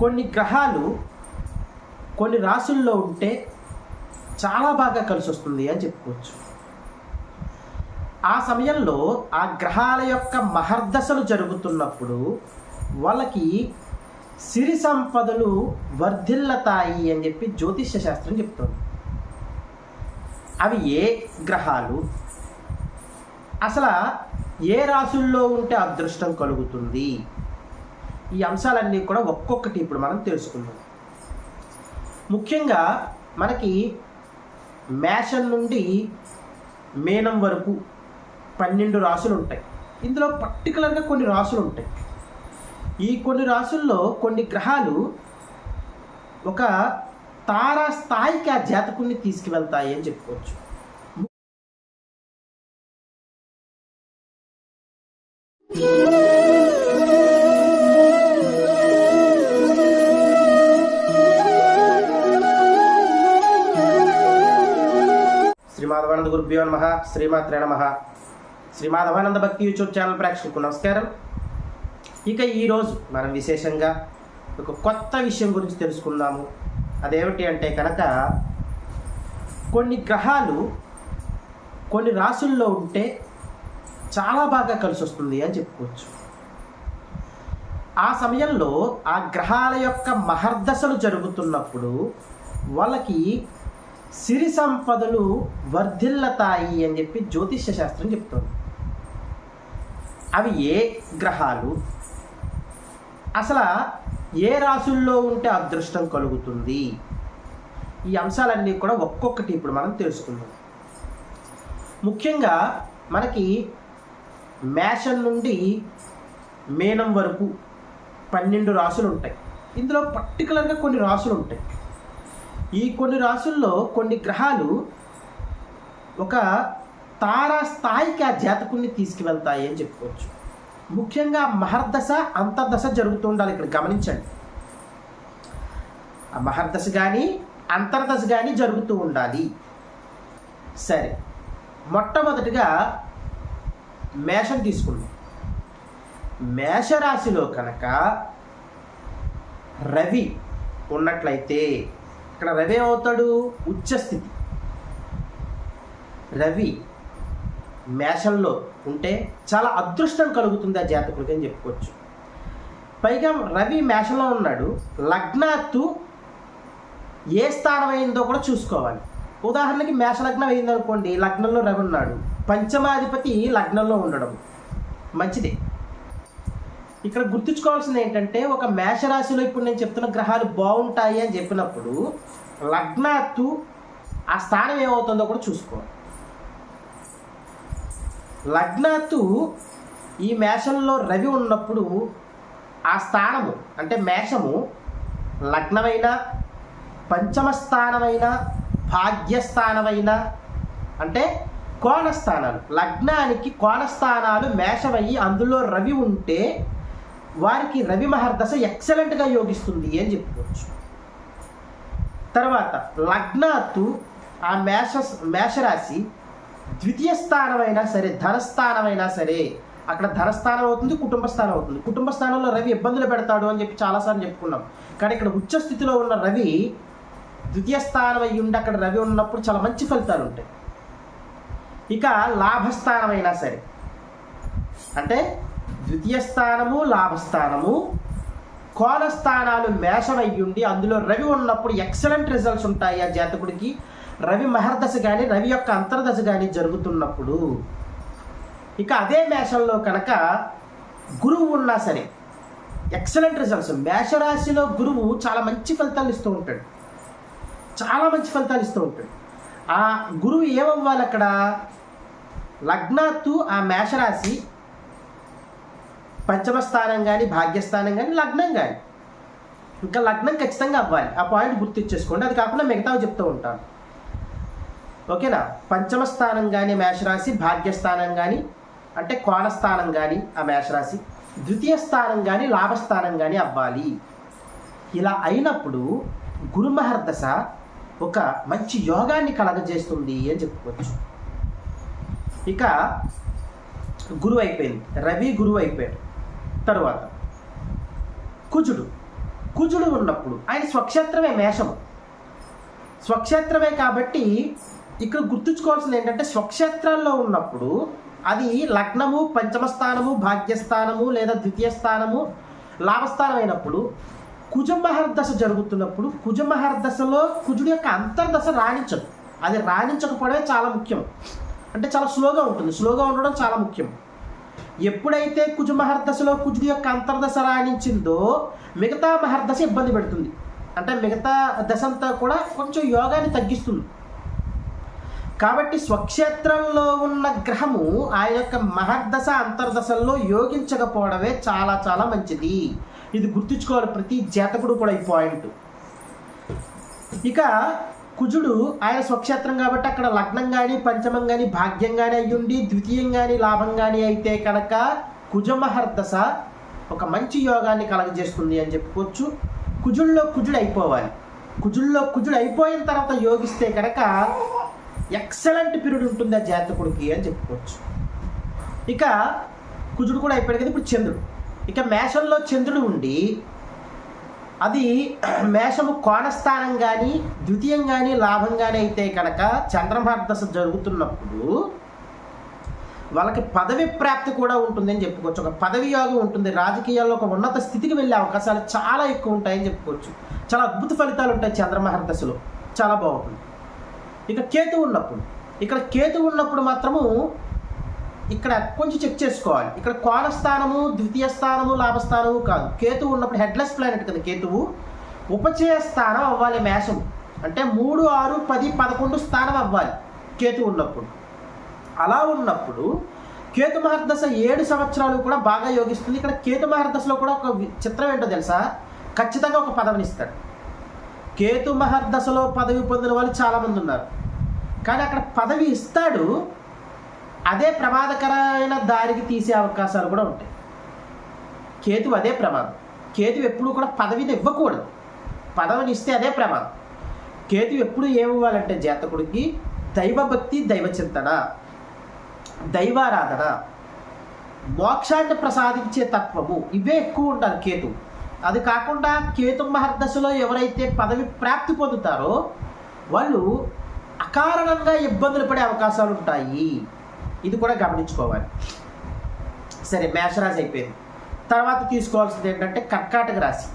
కొన్ని గ్రహాలు కొన్ని రాసుల్లో ఉంటే చాలా బాగా కలిసి వస్తుంది అని చెప్పుకోవచ్చు. ఆ సమయంలో ఆ గ్రహాల యొక్క మహర్దశలు జరుగుతున్నప్పుడు వాళ్ళకి సిరి సంపదలు వర్ధిల్లతాయి అని చెప్పి జ్యోతిష్య శాస్త్రం చెప్తుంది. అవి ఏ గ్రహాలు? అసలు ఏ రాసుల్లో ఉంటే అదృష్టం కలుగుతుంది? ఈ అంశాలన్నీ కూడా ఒక్కొక్కటి ఇప్పుడు మనం తెలుసుకుందాం. ముఖ్యంగా మనకి మేషం నుండి మేనం వరకు పన్నెండు రాసులు ఉంటాయి. ఇందులో పర్టికులర్గా కొన్ని రాసులు ఉంటాయి. ఈ కొన్ని రాసుల్లో కొన్ని గ్రహాలు ఒక తారా స్థాయికి ఆ జాతకుడిని తీసుకువెళ్తాయి అని చెప్పుకోవచ్చు. శ్రీమాధవానంద గురుభ్యో నమ. శ్రీమాత్రే నమ. శ్రీమాధవానంద భక్తి యూట్యూబ్ ఛానల్ ప్రేక్షకులకు నమస్కారం. ఇక ఈరోజు మనం విశేషంగా ఒక కొత్త విషయం గురించి తెలుసుకుందాము. అదేమిటి అంటే కనుక కొన్ని గ్రహాలు కొన్ని రాసుల్లో ఉంటే చాలా బాగా కలిసి వస్తుంది అని చెప్పుకోవచ్చు. ఆ సమయంలో ఆ గ్రహాల యొక్క మహర్దశలు జరుగుతున్నప్పుడు వాళ్ళకి సిరి సంపదలు వర్ధిల్లతాయి అని చెప్పి జ్యోతిష్య శాస్త్రం చెప్తుంది. అవి ఏ గ్రహాలు? అసలు ఏ రాసుల్లో ఉంటే అదృష్టం కలుగుతుంది? ఈ అంశాలన్నీ కూడా ఒక్కొక్కటి ఇప్పుడు మనం తెలుసుకుందాం. ముఖ్యంగా మనకి మేషం నుండి మేనం వరకు పన్నెండు రాసులు ఉంటాయి ఇందులో పర్టికులర్గా కొన్ని రాసులు ఉంటాయి ఈ కొన్ని రాసుల్లో కొన్ని గ్రహాలు ఒక తారా స్థాయికి ఆ జాతకుడిని తీసుకువెళ్తాయి అని చెప్పుకోవచ్చు. ముఖ్యంగా మహర్దశ అంతర్దశ జరుగుతూ ఉండాలి ఇక్కడ గమనించండి. ఆ మహర్దశ కానీ అంతర్దశ కానీ జరుగుతూ ఉండాలి. సరే మొట్టమొదటిగా మేషం తీసుకుందాం. మేషరాశిలో కనుక రవి ఉన్నట్లయితే ఇక్కడ రవి ఏమవుతాడు? ఉచ్చస్థితి రవి మేషంలో ఉంటే చాలా అదృష్టం కలుగుతుంది ఆ జాతకుడికి అని చెప్పుకోవచ్చు. పైగా రవి మేషంలో ఉన్నాడు. లగ్నాత్తు ఏ స్థానం అయిందో కూడా చూసుకోవాలి. ఉదాహరణకి మేష లగ్నం అయిందనుకోండి లగ్నంలో రవి ఉన్నాడు. పంచమాధిపతి లగ్నంలో ఉండడం. మంచిది. ఇక్కడ గుర్తుంచుకోవాల్సింది ఏంటంటే ఒక మేషరాశిలో ఇప్పుడు నేను చెప్తున్న గ్రహాలు బాగుంటాయి అని చెప్పినప్పుడు లగ్నాత్తు ఆ స్థానం ఏమవుతుందో కూడా చూసుకోవాలి. లగ్నాత్తు ఈ మేషంలో రవి ఉన్నప్పుడు ఆ స్థానము అంటే మేషము లగ్నమైన పంచమ స్థానమైన భాగ్యస్థానమైన అంటే కోణస్థానాలు. లగ్నానికి కోణస్థానాలు మేషమయ్యి అందులో రవి ఉంటే వారికి రవి మహర్దశ ఎక్సలెంట్గా యోగిస్తుంది అని చెప్పుకోవచ్చు. తర్వాత లగ్నాత్తు ఆ మేష మేషరాశి ద్వితీయ స్థానమైనా సరే ధనస్థానమైనా సరే అక్కడ ధనస్థానం అవుతుంది కుటుంబ స్థానం అవుతుంది. కుటుంబ స్థానంలో రవి ఇబ్బందులు పెడతాడు అని చెప్పి చాలాసార్లు చెప్పుకున్నాం. కానీ ఇక్కడ ఉచ్చ స్థితిలో ఉన్న రవి ద్వితీయ స్థానం అయ్యి ఉండి అక్కడ రవి ఉన్నప్పుడు చాలా మంచి ఫలితాలు ఉంటాయి. ఇక లాభస్థానమైనా సరే అంటే ద్వితీయ స్థానము లాభస్థానము. కోణ స్థానాలు మేషమయ్యుండి అందులో రవి ఉన్నప్పుడు ఎక్సలెంట్ రిజల్ట్స్ ఉంటాయి ఆ జాతకుడికి. రవి మహర్దశ కానీ రవి యొక్క అంతర్దశ కానీ జరుగుతున్నప్పుడు. ఇక అదే మేషంలో కనుక గురువు ఉన్నా సరే ఎక్సలెంట్ రిజల్ట్స్. మేషరాశిలో గురువు చాలా మంచి ఫలితాలు ఇస్తూ ఉంటాడు. చాలా మంచి ఫలితాలు ఇస్తూ ఉంటాడు. ఆ గురువు ఏమవ్వాలి అక్కడ? లగ్నాత్తు ఆ మేషరాశి పంచమ స్థానం కానీ భాగ్యస్థానం కానీ లగ్నం కానీ ఇంకా లగ్నం ఖచ్చితంగా అవ్వాలి. ఆ పాయింట్ గుర్తించేసుకోండి అది కాకుండా మిగతావి చెప్తూ ఉంటాను. ఓకేనా? పంచమ స్థానం కానీ మేషరాశి భాగ్యస్థానం కానీ అంటే కోణస్థానం కానీ ఆ మేషరాశి ద్వితీయ స్థానం కానీ లాభస్థానం కానీ అవ్వాలి. ఇలా అయినప్పుడు గురుమహర్దశ ఒక మంచి యోగాన్ని కలగజేస్తుంది అని చెప్పుకోవచ్చు. ఇక గురువు అయిపోయింది. రవి గురువు అయిపోయాడు. తరువాత కుజుడు కుజుడు ఉన్నప్పుడు ఆయన స్వక్షేత్రమే మేషము. స్వక్షేత్రమే కాబట్టి ఇక్కడ గుర్తుంచుకోవాల్సింది ఏంటంటే స్వక్షేత్రాల్లో ఉన్నప్పుడు అది లగ్నము పంచమ స్థానము భాగ్యస్థానము లేదా ద్వితీయ స్థానము లాభస్థానం అయినప్పుడు కుజమహర్దశ జరుగుతున్నప్పుడు కుజమహర్దశలో కుజుడు యొక్క అంతర్దశ రాణించదు. అది రాణించకపోవడమే చాలా ముఖ్యం. అంటే చాలా స్లోగా ఉంటుంది. స్లోగా ఉండడం చాలా ముఖ్యం. ఎప్పుడైతే కుజ మహర్దశలో కుజుడి యొక్క అంతర్దశ రాణించిందో మిగతా మహర్దశ ఇబ్బంది పెడుతుంది. అంటే మిగతా దశ అంతా కూడా కొంచెం యోగాన్ని తగ్గిస్తుంది. కాబట్టి స్వక్షేత్రంలో ఉన్న గ్రహము ఆ యొక్క మహర్దశ అంతర్దశల్లో యోగించకపోవడమే చాలా చాలా మంచిది. ఇది గుర్తుంచుకోవాలి ప్రతి జాతకుడు కూడా ఈ పాయింట్. ఇక కుజుడు ఆయన స్వక్షేత్రం కాబట్టి అక్కడ లగ్నం కానీ పంచమం కానీ భాగ్యం కానీ అయ్యుండి ద్వితీయం కానీ లాభం కానీ అయితే కనుక కుజమహర్దశ ఒక మంచి యోగాన్ని కలగజేస్తుంది అని చెప్పుకోవచ్చు. కుజుల్లో కుజుడు అయిపోవాలి కుజుల్లో కుజుడు అయిపోయిన తర్వాత యోగిస్తే కనుక ఎక్సలెంట్ పీరియడ్ ఉంటుంది ఆ జాతకుడికి అని చెప్పుకోవచ్చు. ఇక కుజుడు కూడా అయిపోయాడు కదా ఇప్పుడు చంద్రుడు. ఇక మేషంలో చంద్రుడు ఉండి అది మేషము కోణస్థానం కానీ ద్వితీయం కానీ లాభం కానీ అయితే కనుక చంద్రమహర్దశ జరుగుతున్నప్పుడు వాళ్ళకి పదవి ప్రాప్తి కూడా ఉంటుందని చెప్పుకోవచ్చు. ఒక పదవి యోగం ఉంటుంది. రాజకీయాల్లో ఒక ఉన్నత స్థితికి వెళ్ళే అవకాశాలు చాలా ఎక్కువ ఉంటాయని చెప్పుకోవచ్చు. చాలా అద్భుత ఫలితాలు ఉంటాయి చంద్రమహర్దశలో చాలా బాగుంటుంది. ఇక కేతు ఉన్నప్పుడు. ఇక్కడ కేతు ఉన్నప్పుడు మాత్రము ఇక్కడ కొంచెం చెక్ చేసుకోవాలి. ఇక్కడ కోణ స్థానము ద్వితీయ స్థానము లాభస్థానము కాదు. కేతువు ఉన్నప్పుడు హెడ్లెస్ ప్లానెట్ కదా కేతువు. ఉపచయ స్థానం అవ్వాలి మేషం అంటే మూడు ఆరు పది పదకొండు స్థానం అవ్వాలి కేతు ఉన్నప్పుడు. అలా ఉన్నప్పుడు కేతు మహర్దశ ఏడు సంవత్సరాలు కూడా బాగా యోగిస్తుంది. ఇక్కడ కేతు మహర్దశలో కూడా ఒక వి- చిత్రం ఏంటో తెలుసా? ఖచ్చితంగా ఒక పదవిని ఇస్తాడు. కేతు మహర్దశలో పదవి పొందిన వాళ్ళు చాలామంది ఉన్నారు. కానీ అక్కడ పదవి ఇస్తాడు అదే ప్రమాదకరమైన దారికి తీసే అవకాశాలు కూడా ఉంటాయి. కేతు అదే ప్రమాదం. కేతు ఎప్పుడు కూడా పదవిని ఇవ్వకూడదు. పదవిని ఇస్తే అదే ప్రమాదం. కేతు ఎప్పుడు ఏమివ్వాలంటే జాతకుడికి దైవభక్తి దైవ చింతన దైవారాధన మోక్షాన్ని ప్రసాదించే తత్వము ఇవే ఎక్కువ ఉండాలి కేతు అది కాకుండా కేతు మహర్దశలో ఎవరైతే పదవి ప్రాప్తి పొందుతారో వాళ్ళు అకారణంగా ఇబ్బందులు పడే అవకాశాలు ఉంటాయి. ఇది కూడా గమనించుకోవాలి. సరే మేషరాశి అయిపోయింది. తర్వాత తీసుకోవాల్సింది ఏంటంటే కర్కాటక రాశి.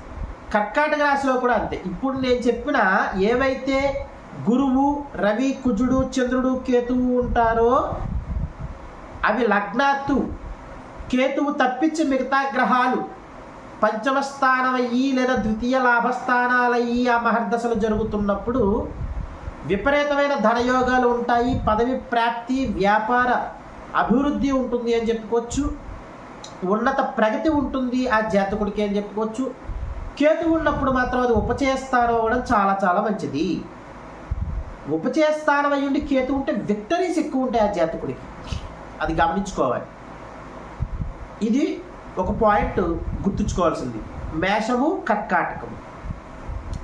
కర్కాటక రాశిలో కూడా అంతే. ఇప్పుడు నేను చెప్పిన ఏవైతే గురువు రవి కుజుడు చంద్రుడు కేతువు ఉంటారో అవి లగ్నాత్తు. కేతువు తప్పించి మిగతా గ్రహాలు. పంచమ స్థానం అయ్యి లేదా ద్వితీయ లాభస్థానాలయ్యి ఆ మహర్దశలు జరుగుతున్నప్పుడు విపరీతమైన ధనయోగాలు ఉంటాయి పదవి ప్రాప్తి వ్యాపార అభివృద్ధి ఉంటుంది అని చెప్పుకోవచ్చు. ఉన్నత ప్రగతి ఉంటుంది ఆ జాతకుడికి అని చెప్పుకోవచ్చు. కేతు ఉన్నప్పుడు మాత్రం అది ఉపచయ స్థానం అవ్వడం చాలా చాలా మంచిది. ఉపచయ అయ్యుండి కేతు ఉంటే విక్టరీస్ ఎక్కువ ఉంటాయి ఆ జాతకుడికి. అది గమనించుకోవాలి. ఇది ఒక పాయింట్ గుర్తుంచుకోవాల్సింది. మేషము కర్కాటకము.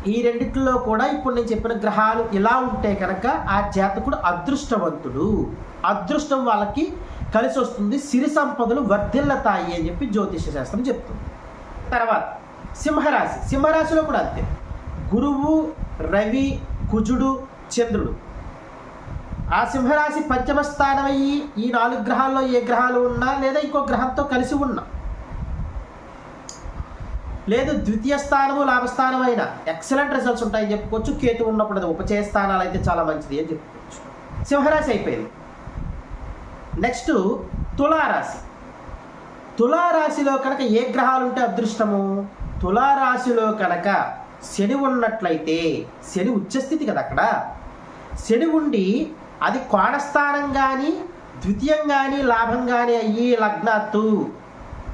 ఈ రెండిట్లో కూడా ఇప్పుడు నేను చెప్పిన గ్రహాలు ఇలా ఉంటే కనుక ఆ జాతకుడు అదృష్టవంతుడు. అదృష్టం వాళ్ళకి కలిసి వస్తుంది సిరి సంపదలు వర్ధిల్లతాయి అని చెప్పి జ్యోతిష శాస్త్రం చెప్తుంది. తర్వాత సింహరాశి సింహరాశిలో కూడా అంతే. గురువు రవి కుజుడు చంద్రుడు. ఆ సింహరాశి పంచమ ఈ నాలుగు గ్రహాల్లో ఏ గ్రహాలు ఉన్నా లేదా ఇంకో గ్రహంతో కలిసి ఉన్నా లేదు ద్వితీయ స్థానము లాభస్థానం అయినా ఎక్సలెంట్ రిజల్ట్స్ ఉంటాయని చెప్పుకోవచ్చు. కేతు ఉన్నప్పుడు అది ఉపచయ స్థానాలు అయితే చాలా మంచిది అని చెప్పుకోవచ్చు. సింహరాశి అయిపోయింది. నెక్స్ట్ తులారాశి. తులారాశిలో కనుక ఏ గ్రహాలు ఉంటే అదృష్టము? తులారాశిలో కనుక శని ఉన్నట్లయితే శని ఉచ్చస్థితి కదా అక్కడ. శని ఉండి అది కోణస్థానం కానీ ద్వితీయం కానీ లాభం కానీ అయ్యి లగ్నాత్తు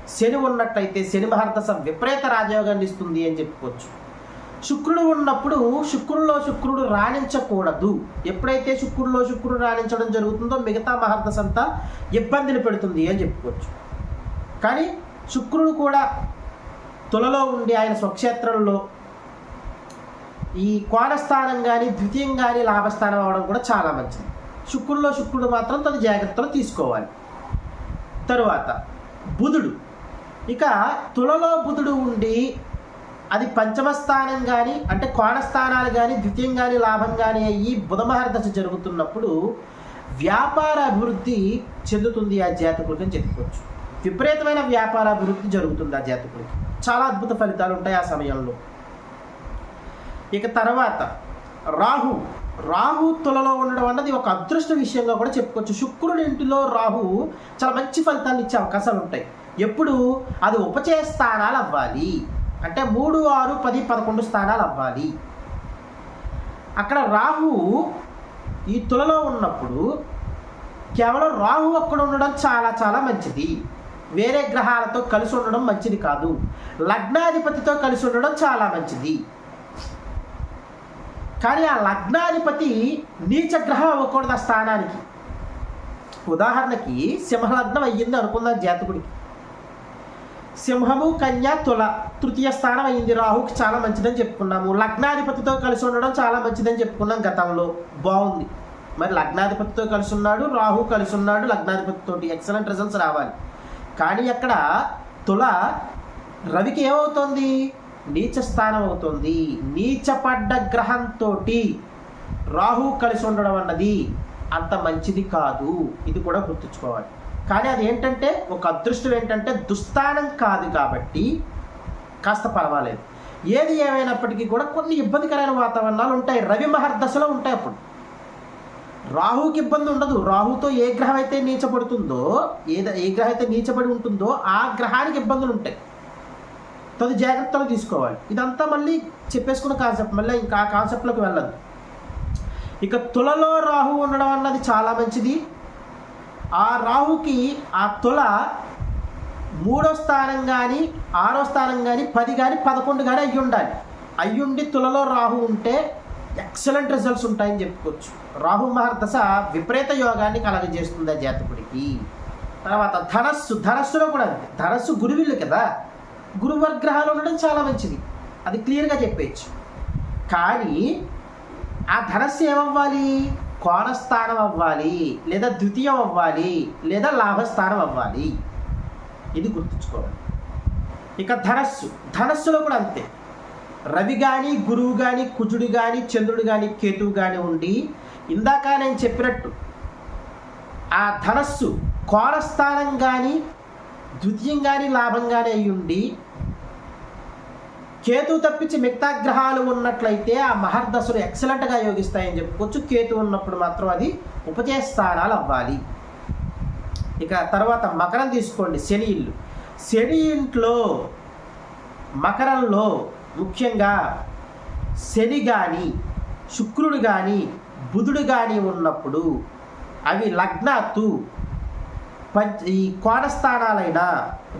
శని ఉన్నట్టయితే శని మహర్దశ విపరీత రాజయోగాన్ని ఇస్తుంది అని చెప్పుకోవచ్చు. శుక్రుడు ఉన్నప్పుడు శుక్రుల్లో శుక్రుడు రాణించకూడదు. ఎప్పుడైతే శుక్రుల్లో శుక్రుడు రాణించడం జరుగుతుందో మిగతా మహర్దశ అంతా ఇబ్బందిని పెడుతుంది అని చెప్పుకోవచ్చు. కానీ శుక్రుడు కూడా తులలో ఉండి ఆయన స్వక్షేత్రంలో ఈ కోణస్థానం కానీ ద్వితీయం కానీ లాభస్థానం అవడం కూడా చాలా మంచిది. శుక్రుల్లో శుక్రుడు మాత్రం తన జాగ్రత్తలు తీసుకోవాలి. తరువాత బుధుడు. ఇక తులలో బుధుడు ఉండి అది పంచమ స్థానం కానీ అంటే కోణస్థానాలు కానీ ద్వితీయం కానీ లాభం కానీ అయ్యి బుధమహర్దశ జరుగుతున్నప్పుడు వ్యాపార అభివృద్ధి చెందుతుంది ఆ జాతకుడికి అని చెప్పుకోవచ్చు. విపరీతమైన వ్యాపార అభివృద్ధి జరుగుతుంది ఆ జాతకుడికి. చాలా అద్భుత ఫలితాలు ఉంటాయి ఆ సమయంలో. ఇక తర్వాత రాహు. రాహు తులలో ఉండడం అన్నది ఒక అదృష్ట విషయంగా కూడా చెప్పుకోవచ్చు. శుక్రుడి ఇంటిలో రాహు చాలా మంచి ఫలితాలు ఇచ్చే అవకాశాలు ఉంటాయి. ఎప్పుడు అది ఉపచయ స్థానాలు అవ్వాలి అంటే మూడు ఆరు పది పదకొండు స్థానాలు అవ్వాలి అక్కడ రాహు ఈ తులలో ఉన్నప్పుడు కేవలం రాహు ఒక్కడ ఉండడం చాలా చాలా మంచిది. వేరే గ్రహాలతో కలిసి ఉండడం మంచిది కాదు. లగ్నాధిపతితో కలిసి ఉండడం చాలా మంచిది. కానీ ఆ లగ్నాధిపతి నీచ గ్రహం అవ్వకూడదు ఆ స్థానానికి. ఉదాహరణకి సింహలగ్నం అయ్యింది అనుకుందాం జాతకుడికి. సింహము కన్య తుల తృతీయ స్థానం అయింది. రాహుకి చాలా మంచిదని చెప్పుకున్నాము. లగ్నాధిపతితో కలిసి ఉండడం చాలా మంచిదని చెప్పుకున్నాం గతంలో. బాగుంది. మరి లగ్నాధిపతితో కలిసి ఉన్నాడు రాహు కలిసి ఉన్నాడు లగ్నాధిపతితో ఎక్సలెంట్ రిజల్ట్స్ రావాలి. కానీ అక్కడ తుల రవికి ఏమవుతుంది? నీచ స్థానం అవుతుంది. నీచపడ్డ గ్రహంతో రాహు కలిసి ఉండడం అన్నది అంత మంచిది కాదు. ఇది కూడా గుర్తుంచుకోవాలి. కానీ అది ఏంటంటే ఒక అదృష్టం ఏంటంటే దుస్థానం కాదు కాబట్టి కాస్త పర్వాలేదు. ఏది ఏమైనప్పటికీ కూడా కొన్ని ఇబ్బందికరమైన వాతావరణాలు ఉంటాయి. రవి మహర్దశలో ఉంటాయి అప్పుడు. రాహుకి ఇబ్బంది ఉండదు. రాహుతో ఏ గ్రహం అయితే నీచపడుతుందో ఏద ఏ గ్రహం అయితే నీచబడి ఉంటుందో ఆ గ్రహానికి ఇబ్బందులు ఉంటాయి. తది జాగ్రత్తలు తీసుకోవాలి. ఇదంతా మళ్ళీ చెప్పేసుకున్న కాన్సెప్ట్. మళ్ళీ ఇంకా ఆ కాన్సెప్ట్లోకి వెళ్ళదు. ఇక తులలో రాహు ఉండడం అన్నది చాలా మంచిది. ఆ రాహుకి ఆ తుల మూడో స్థానం కానీ ఆరో స్థానం కానీ పది కానీ పదకొండు కానీ అయ్యి ఉండాలి. అయ్యుండి తులలో రాహు ఉంటే ఎక్సలెంట్ రిజల్ట్స్ ఉంటాయని చెప్పుకోవచ్చు. రాహు మహర్దశ విపరీత యోగాన్ని కలగజేస్తుంది ఆ జాతకుడికి. తర్వాత ధనస్సు ధనస్సులో కూడా ధనస్సు గురువిల్లు కదా. గురువర్గ్రహాలు ఉండడం చాలా మంచిది. అది క్లియర్గా చెప్పేయచ్చు. కానీ ఆ ధనస్సు ఏమవ్వాలి? కోణస్థానం అవ్వాలి లేదా ద్వితీయం అవ్వాలి లేదా లాభస్థానం అవ్వాలి. ఇది గుర్తుంచుకోవాలి. ఇక ధనస్సు. ధనస్సులో కూడా అంతే. రవి కానీ గురువు కానీ కుజుడు కానీ చంద్రుడు కానీ కేతువు కానీ ఉండి ఇందాక నేను చెప్పినట్టు ఆ ధనస్సు కోణస్థానం కానీ ద్వితీయం కానీ లాభం కానీ అయి ఉండి కేతు తప్పించి మిగతా గ్రహాలు ఉన్నట్లయితే ఆ మహర్దశలు ఎక్సలెంట్గా యోగిస్తాయని చెప్పుకోవచ్చు. కేతు ఉన్నప్పుడు మాత్రం అది ఉపజయ స్థానాలు అవ్వాలి ఇక తర్వాత మకరం తీసుకోండి శని ఇల్లు. శని ఇంట్లో మకరంలో ముఖ్యంగా శని కానీ శుక్రుడు కానీ బుధుడు కానీ ఉన్నప్పుడు అవి లగ్నాత్తు పంచ ఈ కోణస్థానాలైన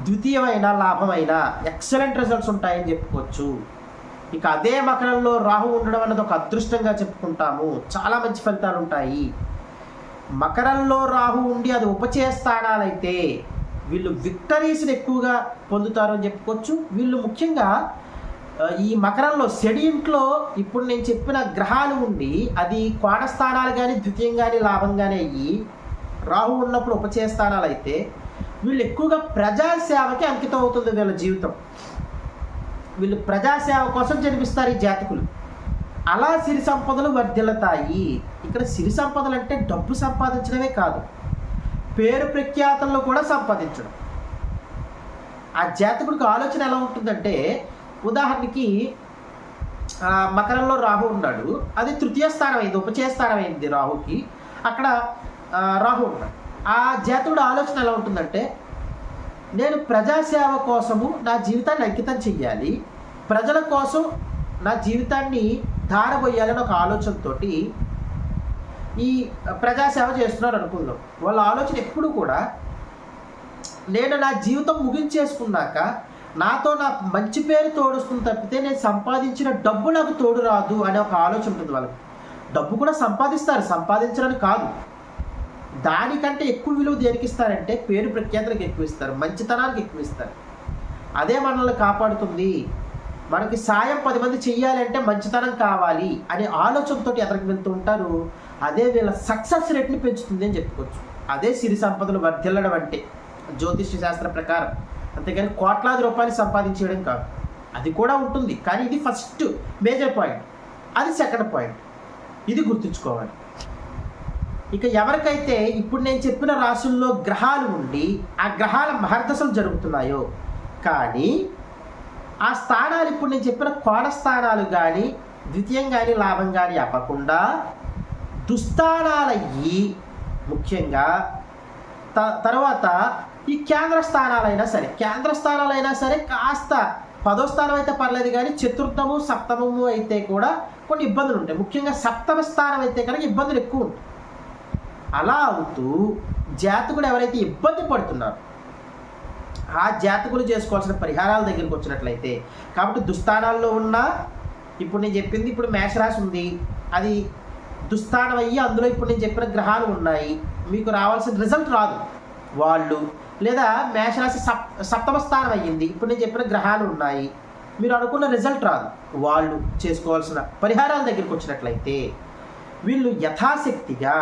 ద్వితీయమైన లాభమైన ఎక్సలెంట్ రిజల్ట్స్ ఉంటాయని చెప్పుకోవచ్చు. ఇక అదే మకరంలో రాహు ఉండడం అనేది ఒక అదృష్టంగా చెప్పుకుంటాము. చాలా మంచి ఫలితాలు ఉంటాయి. మకరంలో రాహు ఉండి అది ఉపచయ స్థానాలైతే వీళ్ళు విక్టరీస్ని ఎక్కువగా పొందుతారు అని చెప్పుకోవచ్చు. వీళ్ళు ముఖ్యంగా ఈ మకరంలో సెడింట్లో ఇంట్లో ఇప్పుడు నేను చెప్పిన గ్రహాలు ఉండి అది కోణ స్థానాలు కానీ ద్వితీయం కానీ లాభం కానీ అయ్యి రాహు ఉన్నప్పుడు ఉపచయ స్థానాలు అయితే వీళ్ళు ఎక్కువగా ప్రజాసేవకి అంకితం అవుతుంది వీళ్ళ జీవితం. వీళ్ళు ప్రజాసేవ కోసం జన్మిస్తారు ఈ జాతకులు. అలా సిరి సంపదలు వర్ధిల్లుతాయి. ఇక్కడ సిరి సంపదలు అంటే డబ్బు సంపాదించడమే కాదు పేరు ప్రఖ్యాతలను కూడా సంపాదించడం. ఆ జాతకుడికి ఆలోచన ఎలా ఉంటుందంటే ఉదాహరణకి మకరంలో రాహు ఉన్నాడు. అది తృతీయ స్థానం అయింది ఉపచయ స్థానం అయింది రాహుకి. అక్కడ రాహు ఉన్నాడు ఆ జాతకుడు ఆలోచన ఎలా ఉంటుందంటే నేను ప్రజాసేవ కోసము నా జీవితాన్ని అంకితం చెయ్యాలి ప్రజల కోసం నా జీవితాన్ని ధారబోయాలని ఒక ఆలోచనతోటి ఈ ప్రజాసేవ చేస్తున్నారు అనుకుందాం. వాళ్ళ ఆలోచన ఎప్పుడు కూడా నేను నా జీవితం ముగించేసుకున్నాక నాతో నా మంచి పేరు తోడుస్తుంది తప్పితే నేను సంపాదించిన డబ్బు నాకు తోడు రాదు అనే ఒక ఆలోచన ఉంటుంది వాళ్ళకి. డబ్బు కూడా సంపాదిస్తారు సంపాదించడానికి కాదు. దానికంటే ఎక్కువ విలువ దేనికి ఇస్తారంటే పేరు ప్రఖ్యాతులకు ఎక్కువ ఇస్తారు మంచితనానికి ఎక్కువ ఇస్తారు. అదే మనల్ని కాపాడుతుంది. మనకి సాయం పది మంది చెయ్యాలంటే మంచితనం కావాలి అనే ఆలోచనతో ఎదరికి వెళ్తూ ఉంటారు. అదే వీళ్ళ సక్సెస్ రేట్ని పెంచుతుంది అని చెప్పుకోవచ్చు. అదే సిరి సంపదలు వర్ధిల్లడం అంటే జ్యోతిష్య శాస్త్ర ప్రకారం. అంతేకాని కోట్లాది రూపాయలు సంపాదించేయడం కాదు. అది కూడా ఉంటుంది. కానీ ఇది ఫస్ట్ మేజర్ పాయింట్ అది సెకండ్ పాయింట్ ఇది గుర్తుంచుకోవాలి. ఇక ఎవరికైతే ఇప్పుడు నేను చెప్పిన రాశుల్లో గ్రహాలు ఉండి ఆ గ్రహాల మహర్దశలు జరుగుతున్నాయో కానీ ఆ స్థానాలు ఇప్పుడు నేను చెప్పిన కోడ స్థానాలు కానీ ద్వితీయం కానీ లాభం కానీ అవ్వకుండా దుస్థానాలయ్యి ముఖ్యంగా త- తర్వాత ఈ కేంద్ర స్థానాలైనా సరే కేంద్ర స్థానాలైనా సరే కాస్త పదో స్థానం అయితే పర్లేదు కానీ చతుర్థము సప్తమము అయితే కూడా కొన్ని ఇబ్బందులు ఉంటాయి. ముఖ్యంగా సప్తమ స్థానం అయితే కనుక ఇబ్బందులు ఎక్కువ ఉంటాయి. అలా అవుతూ జాతకుడు ఎవరైతే ఇబ్బంది పడుతున్నారో ఆ జాతకులు చేసుకోవాల్సిన పరిహారాల దగ్గరికి వచ్చినట్లయితే కాబట్టి దుస్థానాల్లో ఉన్న ఇప్పుడు నేను చెప్పింది ఇప్పుడు మేషరాశి ఉంది అది దుస్థానం అయ్యి అందులో ఇప్పుడు నేను చెప్పిన గ్రహాలు ఉన్నాయి మీకు రావాల్సిన రిజల్ట్ రాదు. వాళ్ళు లేదా మేషరాశి సప్ సప్తమ స్థానం అయ్యింది ఇప్పుడు నేను చెప్పిన గ్రహాలు ఉన్నాయి మీరు అనుకున్న రిజల్ట్ రాదు. వాళ్ళు చేసుకోవాల్సిన పరిహారాల దగ్గరికి వచ్చినట్లయితే వీళ్ళు యథాశక్తిగా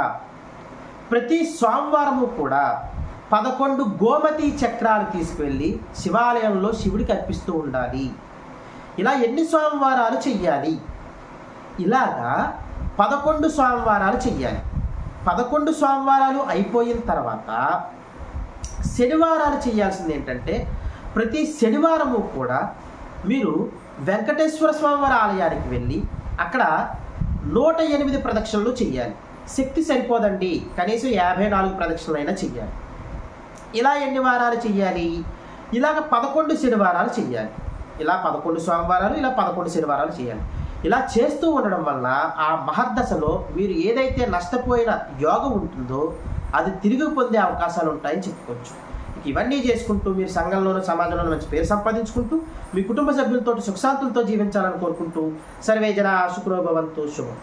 ప్రతి సోమవారము కూడా పదకొండు గోమతి చక్రాలు తీసుకువెళ్ళి శివాలయంలో శివుడికి అర్పిస్తూ ఉండాలి. ఇలా ఎన్ని సోమవారాలు చెయ్యాలి? ఇలాగా పదకొండు సోమవారాలు చెయ్యాలి. పదకొండు సోమవారాలు అయిపోయిన తర్వాత శనివారాలు చేయాల్సింది ఏంటంటే ప్రతి శనివారము కూడా మీరు వెంకటేశ్వర స్వామివారి ఆలయానికి వెళ్ళి అక్కడ నూట ఎనిమిది ప్రదక్షిణలు చేయాలి శక్తి సరిపోదండి. కనీసం యాభై నాలుగు ప్రదక్షిణలైనా చెయ్యాలి. ఇలా ఎన్ని వారాలు చెయ్యాలి? ఇలాగ పదకొండు శనివారాలు చెయ్యాలి. ఇలా పదకొండు సోమవారాలు ఇలా పదకొండు శనివారాలు చేయాలి ఇలా చేస్తూ ఉండడం వల్ల ఆ మహర్దశలో మీరు ఏదైతే నష్టపోయిన యోగం ఉంటుందో అది తిరిగి పొందే అవకాశాలు ఉంటాయని చెప్పుకోవచ్చు. ఇవన్నీ చేసుకుంటూ మీరు సంఘంలోనూ సమాజంలోనూ మంచి పేరు సంపాదించుకుంటూ మీ కుటుంబ సభ్యులతో సుఖశాంతులతో జీవించాలని కోరుకుంటూ సర్వే జన శుక్రోభవంతు శుభం.